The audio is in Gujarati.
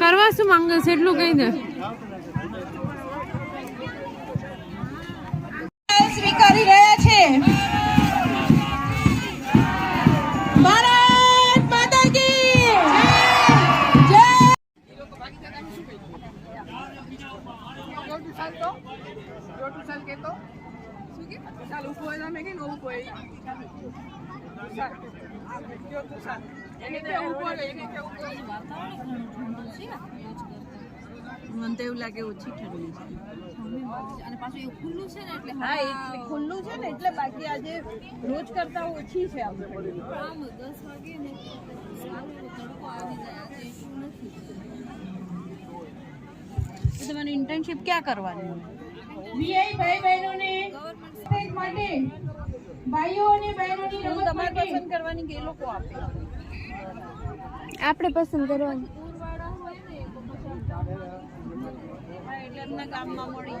કરવા શું માંગે છે? એટલું કહી દે. સ્વીકારી રહ્યા છે. મને તો એવું લાગે ઓછી ઠંડી છે. અને પાછું એવું ખુલ્લું છે ને એટલે હા એટલે ખુલ્લું છે ને એટલે બાકી આજે રોજ કરતા ઓછી છે આમ. આમ દસ વાગે ને તડકો આવી જાય આજે એટલું નથી. તમારી ઇન્ટર્નશિપ ક્યાં કરવાની વીઆઈ ભાઈ બહેનોને માટે ભાઈઓ અને બહેનોની રમત તમારે પસંદ કરવાની કે એ લોકો આપે? આપણે પસંદ કરવાની. કામમાં હોય ને તો પછી હા, એટલે એમના ગામમાં મળી.